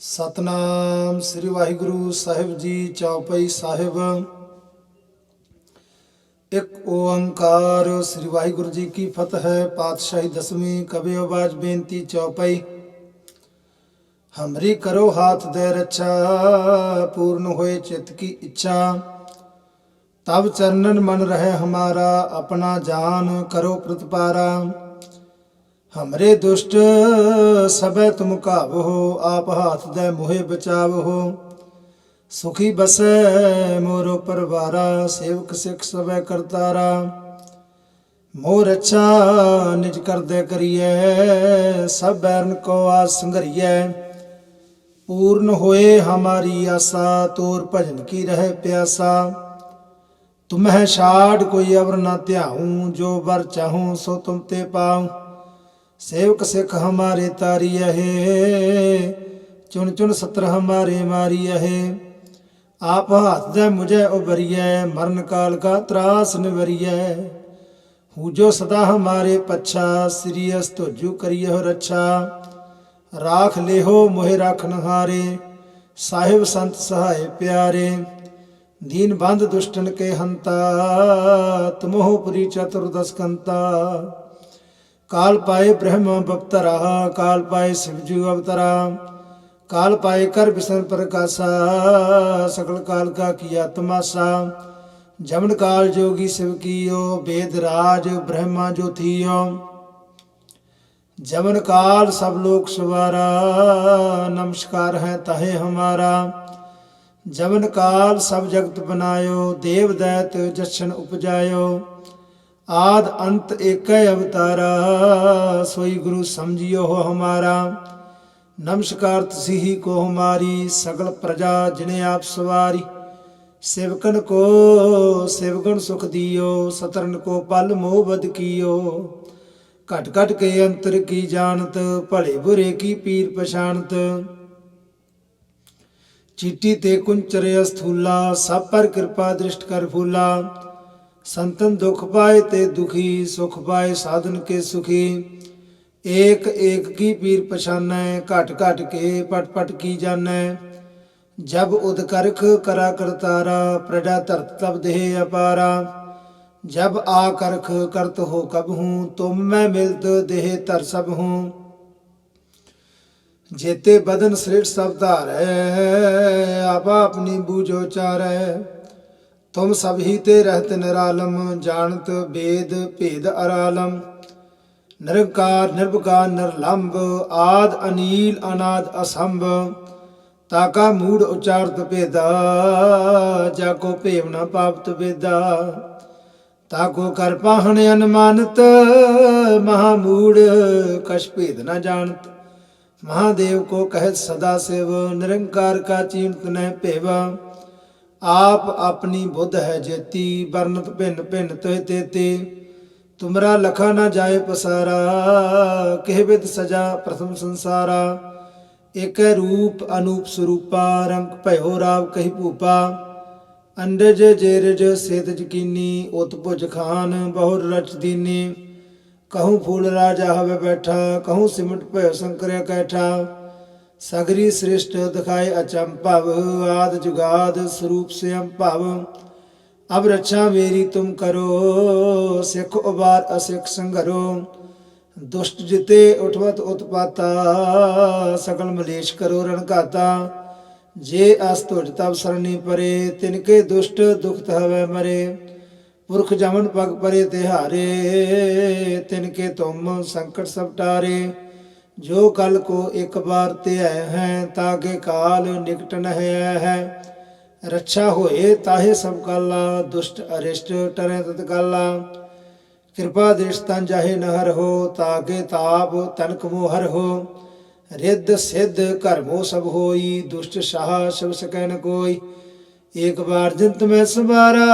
ਸਤਨਾਮ ਸ੍ਰੀ ਵਾਹਿਗੁਰੂ ਸਾਹਿਬ ਜੀ ਚੌਪਈ ਸਾਹਿਬ। ਇੱਕ ਓੰਕਾਰ ਸ੍ਰੀ ਵਾਹਿਗੁਰੂ ਜੀ ਕੀ ਫਤਿਹ ਹੈ ਪਾਤਸ਼ਾਹੀ ਦਸਵੀਂ ਕਵੀ ਆਵਾਜ਼ ਬੇਨਤੀ ਚੌਪਈ। ਹਮਰੀ ਕਰੋ ਹਾਥ ਦੇ ਰੱਛਾ, ਪੂਰਨ ਹੋਏ ਚਿਤ ਕੀ ਇੱਛਾ। ਤਬ ਚਰਨਨ ਮਨ ਰਹੇ ਹਮਾਰਾ, ਆਪਣਾ ਜਾਨ ਕਰੋ ਪ੍ਰਤਪਾਰਾ। ਹਮਰੇ ਦੁਸ਼ਟ ਸਭੈ ਤੁਮ ਕਾਵੋ ਆਪ ਹਾਥ ਦੇ ਮੋਹਿ ਬਚਾਵੋ ਸੁਖੀ ਬਸੈ ਮੋਰੋ ਪਰਵਾਰਾ, ਸੇਵਕ ਸਿੱਖ ਸਭੈ ਕਰਤਾਰਾ। ਮੋਰ ਅੱਛਾ ਨਿਜ ਕਰਦੇ ਕਰੀਐ, ਸਭ ਬੈਰਨ ਕੋ ਆਸ ਸੰਘਰੀਏ ਪੂਰਨ ਹੋਏ ਹਮਾਰੀ ਆਸਾ, ਤੋਰ ਭਜਨ ਕੀ ਰਹਿ ਪਿਆਸਾ। ਤੁਮਹਿ ਛਾੜ ਕੋਈ ਅਵਰ ਨਾ ਧਿਆਉ, ਜੋ ਵਰ ਚਾਹੂੰ ਸੋ ਤੁਮ ਤੇ ਪਾਉ। ਸੇਵਕ ਸਿੱਖ ਹਮਾਰੇ ਤਾਰੀ ਅਹੇ, ਚੁਣ ਚੁਣ ਸਤਰ ਹਮਾਰੇ ਮਾਰੀ ਅਹੇ। ਆਪ ਹੱਥ ਦੇ ਮੁਝੇ ਉਬਰੀਐ ਮਰਨ ਕਾਲ ਕਾ ਤਰਾਸ ਨਿਵਰੀਐ। ਹੂਜੋ ਸਦਾ ਹਮਾਰੇ ਪੱਛਾ, ਸ੍ਰੀ ਅਸ ਤੁਜੂ ਕਰੀਓ ਰੱਛਾ। ਰਾਖ ਲੇਹੋ ਮੋਹਿ ਰਖਨ ਨਹਾਰੇ, ਸਾਹਿਬ ਸੰਤ ਸਹਾਇ ਪਿਆਰੇ। ਦੀਨ ਬੰਦ ਦੁਸ਼ਟਨ ਕੇ ਹੰਤਾ, ਤਮੋਹ ਪੁਰੀ ਚਤੁਰਦਸ ਕੰਤਾ। ਕਾਲ ਪਾਏ ਬ੍ਰਹਮ ਬਪਤਰਾਹ ਕਾਲ ਪਾਏ ਸ਼ਿਵ ਜੀ ਅਵਤਰਾ, ਕਾਲ ਪਾਏ ਕਰ ਬਿਸਰ ਪ੍ਰਕਾਸ਼ਾ ਸਕਲ ਕਾਲ ਕਾ ਕੀਆ ਤਮਾਸਾ ਜਮਨ ਕਾਲ ਜੋਗੀ ਸਿਵ ਕੀਓ, ਬੇਦ ਰਾਜ ਬ੍ਰਹਮਾ ਜੋ ਥੀਓ। ਜਮਨ ਕਾਲ ਸਭ ਲੋਕ ਸਵਾਰਾ, ਨਮਸਕਾਰ ਹੈ ਤਹੇ ਹਮਾਰਾ। ਜਮਨ ਕਾਲ ਸਭ ਜਗਤ ਬਨਾਇਓ, ਦੇਵ ਦੈਤ ਜਸ਼ਨ ਉਪਜਾਇਓ। ਆਦ ਅੰਤ ਏਕੈ ਅਵਤਾਰਾ, ਸੋਈ ਗੁਰੂ ਸਮਝਿਓ ਹੋ ਹਮਾਰਾ। ਨਮਸਕਾਰ ਤਸੀਹੀ ਕੋ ਹਮਾਰੀ ਸਗਲ ਪ੍ਰਜਾ ਜਿਨੇ ਆਪ ਸਵਾਰੀ। ਸੇਵਕਨ ਕੋ ਸੇਵਗਣ ਸੁਖ ਦਿਓ ਸਤਰਨ ਕੋ ਪਲ ਮੋਹ ਬਦ ਕੀਓ। ਘਟ ਘਟ ਕੇ ਅੰਤਰ ਕੀ ਜਾਣਤ, ਭਲੇ ਬੁਰੇ ਕੀ ਪੀਰ ਪਛਾਣਤ। ਚੀਟੀ ਤੇ ਕੁੰਚਰੇ ਅਸਥੂਲਾ ਸਭ ਪਰ ਕਿਰਪਾ ਦ੍ਰਿਸ਼ਟ ਕਰ ਫੂਲਾ। ਸੰਤਨ ਦੁਖ ਪਾਏ ਤੇ ਦੁਖੀ, ਸੁਖ ਪਾਏ ਸਾਧਨ ਕੇ ਸੁਖੀ। ਏਕ ਏਕ ਕੀ ਪੀਰ ਪਛਾਨੈ, ਘਟ ਘਟ ਕੇ ਪਟ ਪਟ ਕੀ ਜਾਣੈ। ਜਬ ਉਦ ਕਰਖ ਕਰਾ ਕਰਤਾਰਾ, ਪ੍ਰਜਾ ਧਰਤ ਤਬ ਦੇਹ ਅਪਾਰਾ। ਜਬ ਆ ਕਰਖ ਕਰਤ ਹੋ ਕਬ ਹੂੰ, ਤੁਮ ਮੈਂ ਮਿਲਤ ਦੇਹ ਤਰ ਸਭ ਹੂੰ। ਜੇਤੇ ਬਦਨ ਸ੍ਰਿਸ਼ਟ ਸਭ ਧਾਰੈ, ਆਪਾ ਆਪਣੀ ਬੂਝੋ ਚਾਰੈ। ਤੁਮ ਸਭ ਹੀ ਤੇ ਰਹਿਤ ਨਿਰਾਲਮ, ਜਾਣਤ ਵੇਦ ਭੇਦ ਅਰਾਲਮ। ਨਿਰੰਕਾਰ ਨਿਰਭਕਾਰ ਨਿਰਲੰਭ, ਆਦ, ਅਨੀਲ, ਅਨਾਦ, ਅਸੰਭ। ਤਾਕਾ ਮੂੜ ਉਚਾਰਤ ਭੇਦਾ ਜਾ ਕੋ ਭੇਵ ਨਾ ਪਾਪਤ ਵੇਦਾ। ਤਾਕੋ ਕਰ ਪਾਹਣ ਅਨਮਾਨਤ, ਮਹਾ ਮੂੜ ਕਛ ਭੇਦ ਨਾ ਜਾਣਤ। ਮਹਾਦੇਵ ਕੋ ਕਹਿਤ ਸਦਾ ਸਿਵ, ਨਿਰੰਕਾਰ ਕਾ ਚੀਨਤ ਨਹਿ ਭੇਵਾ। ਆਪ ਆਪਣੀ ਬੁੱਧ ਹੈ ਜੇਤੀ ਵਰਨਤ ਭਿੰਨ ਭਿੰਨ ਤੋਇ ਤੇਤੇ ਤੁਮਰਾ ਲਖਾ ਨਾ ਜਾਏ ਪਸਾਰਾ, ਕਿਹ ਵਿਦ ਸਜਾ ਪ੍ਰਥਮ ਸੰਸਾਰਾ। ਇਕ ਰੂਪ ਅਨੂਪ ਸਰੂਪਾ, ਰੰਗ ਭਇਓ ਰਾਵ ਕਹੀ ਭੂਪਾ। ਅੰਡਜ ਜੇਰਜ ਸੇਤ ਜਕੀਨੀ ਉਤ ਭੁਜ ਖਾਨ ਬਹੁਰ ਰਚ ਦੀਨੀ। ਕਹੂੰ ਫੂਲ ਰਾਜਾ ਹਵੇ ਬੈਠਾ, ਕਹੂੰ ਸਿਮਟ ਭਇਓ ਸੰਕਰਿਆ ਕੈਠਾ। ਸਗਰੀ ਸ੍ਰਿਸ਼ਟ ਦਿਖਾਏ ਅਚੰਭਵ ਆਦ ਜੁਗਾਦ ਸਰੂਪ ਸੇ ਭਵ। ਅਬ ਰੱਛਾ ਮੇਰੀ ਤੁਮ ਕਰੋ, ਸਿੱਖ ਉਬਾਰ ਅਸਿੱਖ ਸੰਘਰੋ। ਦੁਸ਼ਟ ਜਿਤੇ ਉਠਵਤ ਉਤਪਾਤਾ, ਸਗਲ ਮਲੇਸ਼ ਕਰੋ ਰਣਘਾਤਾ ਜੇ ਅਸ ਤੁਜ ਤਬ ਸਰਣੀ ਪਰੇ ਤਿਨਕੇ ਦੁਸ਼ਟ ਦੁਖਤ ਹਵੇ ਮਰੇ। ਪੁਰਖ ਜਮਨ ਪਗ ਪਰੇ ਤਿਹਾਰੇ ਤਿਨਕੇ ਤੁਮ ਸੰਕਟ ਸਭ ਟਾਰੇ। ਜੋ ਕਲ ਕੋ ਇੱਕ ਵਾਰ ਤੇ ਹੈ ਤਾਗੇ ਕਾਲ ਨਿਕਟ ਨਹਿ ਹੈ ਰੱਛਾ ਹੋਏ ਤਾਹੇ ਸਭ ਕਾਲਾ ਦੁਸ਼ਟ ਅਰਿਸ਼ਟ ਟਰੇ ਤਤ ਕਾਲਾ ਕਿਰਪਾ ਦ੍ਰਿਸ਼ ਤਨ ਜਾਹੇ ਨਹਰ ਹੋ ਤਾਗੇ ਤਾਪ ਤਨਕ ਮੋਹਰ ਹੋ। ਰਿੱਧ ਸਿੱਧ ਕਰਮੋ ਸਭ ਹੋਈ, ਦੁਸ਼ਟ ਸਾਹ ਸਭ ਸਕੈ ਨ ਕੋਈ। ਏਕ ਵਾਰ ਜਿੰਤ ਮੈਂ ਸਵਾਰਾ,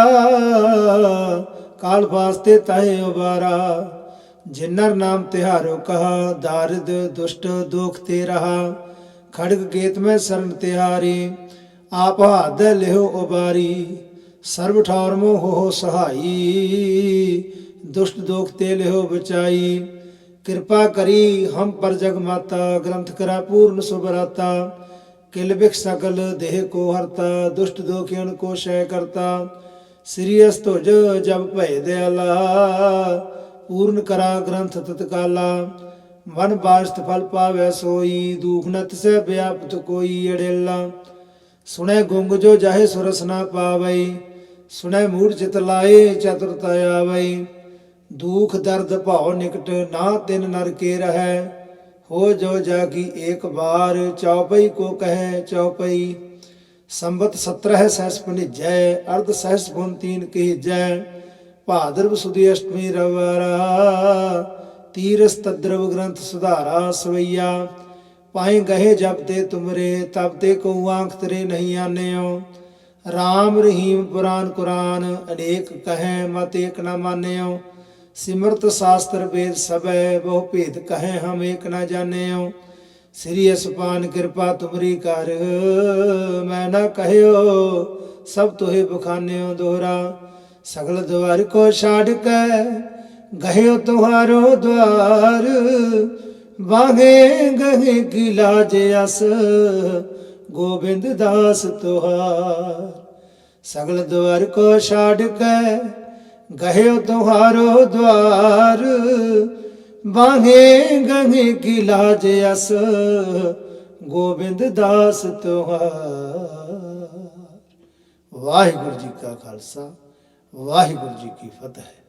ਕਾਲ ਵਾਸਤੇ ਤਾਹੇ ਉਬਾਰਾ। ਜਿਨਰ ਨਾਮ ਤਿਹਾਰੋ ਕਹਾ, ਦਾਰਿਦ, ਦੁਸ਼ਟ, ਦੁਖ ਤੇ ਰਹਾ, ਖੜਗ ਗੇਤ ਮੈਂ ਸਰਨ ਤਿਹਾਰੀ ਆਪ ਹੱਦ ਲਿਓ ਉਬਾਰੀ, ਸਰਬ ਠੌਰ ਮੋ ਹੋ ਸਹਾਈ, ਦੁਸ਼ਟ ਦੋਖ ਤੇ ਲਿਓ ਬਚਾਈ, ਕਿਰਪਾ ਕਰੀ ਹਮ ਪਰ ਜਗ ਮਾਤਾ, ਗ੍ਰੰਥ ਕਰਾ ਪੂਰਨ ਸੁਭਰਾਤਾ, ਕਿਲ ਬਿਖ ਸਕਲ ਦੇਹ ਕੋ ਹਰਤਾ, ਦੁਸ਼ਟ ਦੋਖਿਆਨ ਕੋ ਸ਼ੈ ਕਰਤਾ, ਸ੍ਰੀ ਅਸ ਤੁਜ ਜਬ ਭੈ ਦਿਆਲਾ ਪੂਰਨ ਕਰਾ ਗ੍ਰੰਥ ਤਤਕਾਲਾ, ਮਨ ਬਾਸਤ ਫਲ ਪਾਵੈ ਸੋਈ, ਦੂਖ ਨਤ ਸੇ ਵਿਆਪਤ ਕੋਈ ਅੜੇਲਾ। ਸੁਣੈ ਗੁੰਗ ਜੋ ਜਾਹੇ ਸੁਰਸ ਨਾ ਪਾਵਈ ਸੁਣੈ ਮੂੜ ਚਿਤ ਲਾਏ ਚਤੁਰਤਾ ਆਵਈ ਦੁਖ ਦਰਦ ਭਉ ਨਿਕਟ ਨਾ ਤਿਨ ਨਰ ਕੇ ਰਹੈ, ਹੋ ਜੋ ਜਾ ਕੀ ਏਕ ਬਾਰ ਚੌਪਈ ਕੋ ਕਹੈ ਚੌਪਈ ਸੰਬਤ 17 ਸਹਿਸ ਭਨਿਜੈ, ਅਰਧ ਸਹਿਸ ਗੁਣ ਤੀਨ ਕਹਿਜੈ ਭਾਦਰਵ ਸੁਦੀ ਅਸ਼ਟਮੀ ਰਵਰਾ ਤੀਰਸ ਤਦਰਵ ਗ੍ਰੰਥ ਸੁਧਾਰਾ ਸਵਈਆ। ਪਾਏ ਗਏ ਜਬ ਤੇ ਤੁਮਰੇ ਤਬ ਤੇ ਕੋ ਆਂਖ ਤਰੇ ਨਹੀਂ ਆਨਿਓ। ਰਾਮ ਰਹੀਮ ਪੁਰਾਨ ਕੁਰਾਨ, ਅਨੇਕ ਕਹੈ ਮਤ ਏਕ ਨਾ ਮਾਨਿਓ। ਸਿਮਰਤ ਸ਼ਾਸਤਰ ਵੇਦ ਸਭੈ, ਬਹੁ ਭੇਦ ਕਹੈ ਹਮ ਏਕ ਨਾ ਜਾਣਿਓ। ਸ੍ਰੀ ਅਸਪਾਨ ਕਿਰਪਾ ਤੁਮਰੀ ਕਰ, ਮੈਂ ਨਾ ਕਹਿਓ, ਸਭ ਤੋਹਿ ਬਖਾਨਿਓ ਦੋਹਰਾ। ਸਗਲ ਦਵਾਰ ਕੋ ਛਾੜ ਕੇ ਗਹਿਓ ਤੁਹਾਰੋ ਦਵਾਰ। ਵਾਗੇ ਗਹਿ ਕੀ ਲਾਜ ਅਸ ਗੋਬਿੰਦ ਦਾਸ ਤੁਹਾਰ। ਸਗਲ ਦਵਾਰ ਕੋ ਛਾੜ ਕੇ ਗਹਿਓ ਤੁਹਾਰੋ ਦਵਾਰ। ਬਾਹੇ ਗੰਗੇ ਕੀ ਲਾਜ ਅਸ ਗੋਬਿੰਦ ਦਾਸ ਤੁਹਾਰ। ਵਾਹਿਗੁਰੂ ਜੀ ਕਾ ਖਾਲਸਾ। ਵਾਹਿਗੁਰੂ ਜੀ ਕੀ ਫਤਿਹ।